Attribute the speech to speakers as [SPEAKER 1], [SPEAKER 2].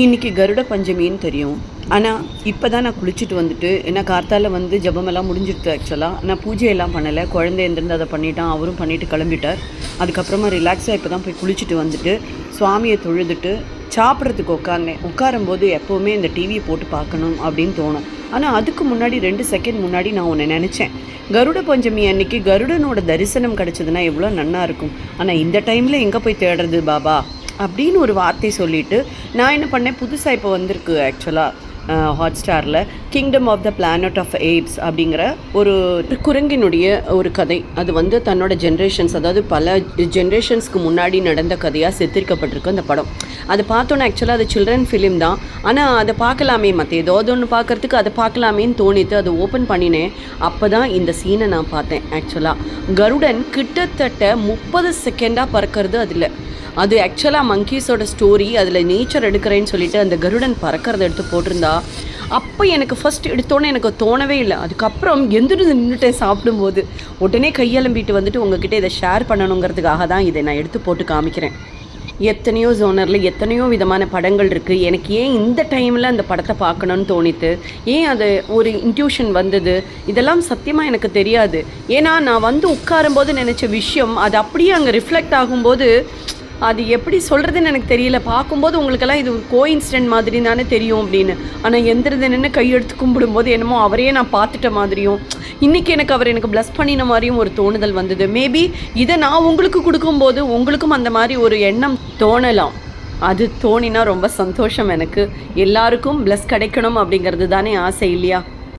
[SPEAKER 1] இன்னைக்கு கருட பஞ்சமின்னு தெரியும். ஆனால் இப்போ தான் நான் குளிச்சுட்டு வந்துட்டு ஏன்னா கார்த்தால வந்து ஜபமெல்லாம் முடிஞ்சிடுது ஆக்சுவலாக நான் பூஜையெல்லாம் பண்ணலை. குழந்தை எந்திருந்து அதை பண்ணிட்டான் அவரும் பண்ணிட்டு கிளம்பிட்டார். அதுக்கப்புறமா ரிலாக்ஸாக இப்போ தான் போய் குளிச்சுட்டு வந்துட்டு சுவாமியை தொழுதுட்டு சாப்பிட்றதுக்கு உட்காந்தேன் உட்காரும்போது எப்போவுமே இந்த டிவியை போட்டு பார்க்கணும் அப்படின்னு தோணும். ஆனால் அதுக்கு முன்னாடி ரெண்டு செகண்ட் முன்னாடி நான் ஒன்று நினச்சேன். கருட பஞ்சமி அன்னைக்கு கருடனோட தரிசனம் கிடச்சதுன்னா எவ்வளோ நன்னா இருக்கும். ஆனால் இந்த டைமில் எங்கே போய் தேடுறது பாபா? அப்படின்னு ஒரு வார்த்தை சொல்லிட்டு நான் என்ன பண்ணேன் புதுசாக இப்போ வந்திருக்கு ஆக்சுவலாக ஹாட் ஸ்டாரில் kingdom of the planet of apes அப்படிங்கிற ஒரு குரங்கினுடைய ஒரு கதை. அது வந்து தன்னோட ஜென்ரேஷன்ஸ் அதாவது பல ஜென்ரேஷன்ஸ்க்கு முன்னாடி நடந்த கதையாக செத்திருக்கப்பட்டிருக்கு அந்த படம். அதை பார்த்தோன்னே ஆக்சுவலாக அது சில்ட்ரன் ஃபிலிம் தான். ஆனால் அதை பார்க்கலாமே மற்ற ஏதாவது ஒன்று பார்க்கறதுக்கு அதை பார்க்கலாமேன்னு தோணித்து அதை ஓப்பன் பண்ணினேன். அப்போ தான் இந்த சீனை நான் பார்த்தேன் ஆக்சுவலாக கருடன் கிட்டத்தட்ட முப்பது செகண்டாக பறக்கிறது அதில். அது ஆக்சுவலாக மங்கீஸோட ஸ்டோரி அதில் நேச்சர் எடுக்கிறேன்னு சொல்லிட்டு அந்த கருடன் பறக்கிறத எடுத்து போட்டிருந்தா அப்போ எனக்கு ஃபர்ஸ்ட் எடுத்தோன்னே எனக்கு தோணவே இல்லை. அதுக்கப்புறம் எந்திருந்து நின்றுட்டேன் சாப்பிடும்போது உடனே கையெலம்பிட்டு வந்துட்டு உங்ககிட்ட இதை ஷேர் பண்ணணுங்கிறதுக்காக தான் இதை நான் எடுத்து போட்டு காமிக்கிறேன். எத்தனையோ ஜோனரில் எத்தனையோ விதமான படங்கள் இருக்குது எனக்கு ஏன் இந்த டைமில் அந்த படத்தை பார்க்கணும்னு தோணித்து ஏன் அது ஒரு இன்ட்யூஷன் வந்தது? இதெல்லாம் சத்தியமாக எனக்கு தெரியாது. ஏன்னா நான் வந்து உட்காரும்போது நினச்ச விஷயம் அது அப்படியே அங்கே ரிஃப்ளெக்ட் ஆகும்போது அது எப்படி சொல்கிறதுன்னு எனக்கு தெரியல. பார்க்கும்போது உங்களுக்கெல்லாம் இது ஒரு கோ இன்சிடென்ட் மாதிரி தானே தெரியும் அப்படின்னு. ஆனால் எந்திரது நின்று கையெடுத்து கும்பிடும்போது என்னமோ அவரையே நான் பார்த்துட்ட மாதிரியும் இன்றைக்கி எனக்கு அவர் எனக்கு ப்ளஸ் பண்ணின மாதிரியும் ஒரு தோணுதல் வந்தது. மேபி இதை நான் உங்களுக்கு கொடுக்கும்போது உங்களுக்கும் அந்த மாதிரி ஒரு எண்ணம் தோணலாம். அது தோணினா ரொம்ப சந்தோஷம் எனக்கு. எல்லாருக்கும் ப்ளஸ் கிடைக்கணும் அப்படிங்கிறது தானே ஆசை இல்லையா?